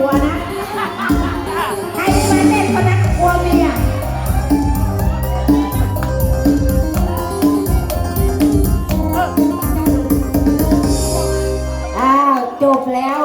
ัวนะ ใครมาเล่นคนนั้นกลัวเมียอ้าวจบแล้ว